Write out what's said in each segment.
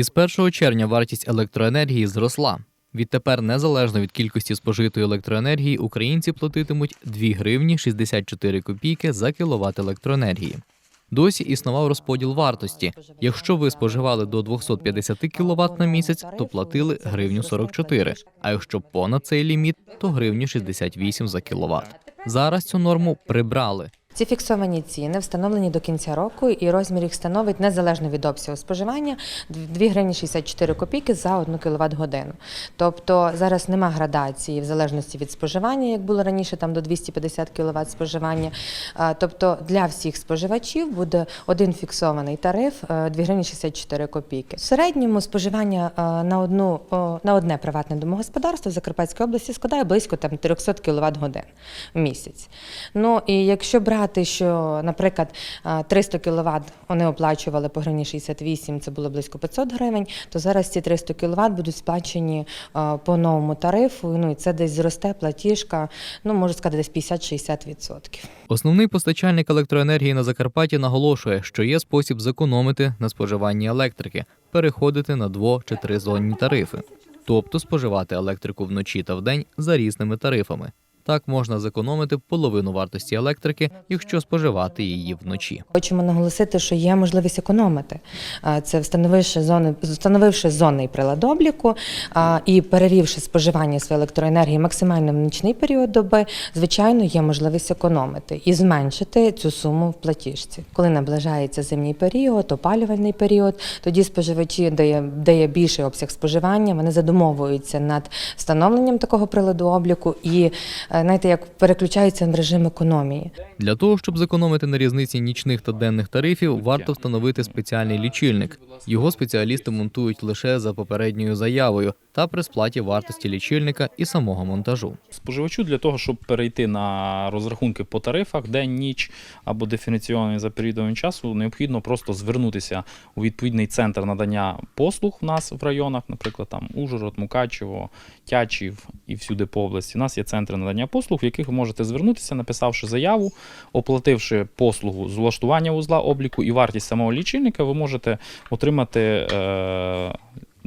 Із 1 червня вартість електроенергії зросла. Відтепер, незалежно від кількості спожитої електроенергії, українці платитимуть 2 гривні 64 копійки за кіловат електроенергії. Досі існував розподіл вартості. Якщо ви споживали до 250 кВт на місяць, то платили гривню 44, а якщо понад цей ліміт, то гривню 68 за кіловат. Зараз цю норму прибрали. Ці фіксовані ціни встановлені до кінця року, і розмір їх становить незалежно від обсягу споживання 2 гривні 64 копійки за 1 кВт годину. Тобто зараз нема градації в залежності від споживання, як було раніше, там до 250 кВт споживання. Тобто для всіх споживачів буде один фіксований тариф е, 2 гривні 64 копійки. В середньому споживання е, на одну на одне приватне домогосподарство в Закарпатській області складає близько там 300 кВт годин в місяць. Ну і якщо брати, що, наприклад, е, 300 кВт вони оплачували по гривні 68, це було близько 500 гривень, то зараз ці 300 кВт будуть сплачені е, по новому тарифу. Ну і це десь зросте платіжка, ну можу сказати, десь 50-60%. Основний постачальник електроенергії на Закарпатті наголошує, що є спосіб зекономити на споживанні електрики, переходити на дво- чи тризонні тарифи, тобто споживати електрику вночі та вдень за різними тарифами. Так можна зекономити половину вартості електрики, якщо споживати її вночі. Хочемо наголосити, що є можливість економити. Це встановивши зони, встановивши зонний прилад обліку і перевівши споживання своєї електроенергії максимально в нічний період доби, звичайно, є можливість економити і зменшити цю суму в платіжці. Коли наближається зимній період, опалювальний період, тоді споживачі, де є, де є більший обсяг споживання, вони задумовуються над встановленням такого приладу обліку і знаєте, як переключаються на режим економії. Для того, щоб зекономити на різниці нічних та денних тарифів, варто встановити спеціальний лічильник. Його спеціалісти монтують лише за попередньою заявою та при сплаті вартості лічильника і самого монтажу. Споживачу для того, щоб перейти на розрахунки по тарифах день, ніч або диференційований за періодом часу, необхідно просто звернутися у відповідний центр надання послуг в нас в районах, наприклад, там Ужгород, Мукачево, Тячів і всюди по області. У нас є центри надання послуг, в яких ви можете звернутися, написавши заяву, оплативши послугу з влаштування вузла обліку і вартість самого лічильника, ви можете отримати. Е-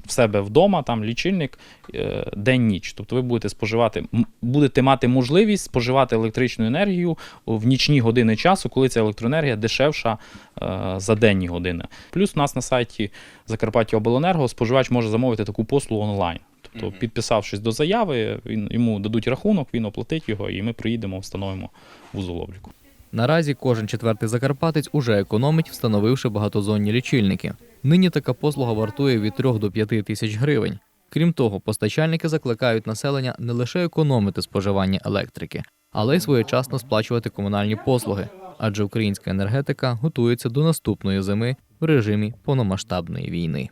в себе вдома там лічильник е, день-ніч. Тобто ви будете споживати, будете мати можливість споживати електричну енергію в нічні години часу, коли ця електроенергія дешевша е, за денні години. Плюс у нас на сайті Закарпаття Обленерго споживач може замовити таку послугу онлайн. Тобто, підписавшись до заяви, він йому дадуть рахунок, він оплатить його, і ми приїдемо, встановимо вузол обліку. Наразі кожен четвертий закарпатець уже економить, встановивши багатозонні лічильники. Нині така послуга вартує від 3 до 5 тисяч гривень. Крім того, постачальники закликають населення не лише економити споживання електрики, але й своєчасно сплачувати комунальні послуги, адже українська енергетика готується до наступної зими в режимі повномасштабної війни.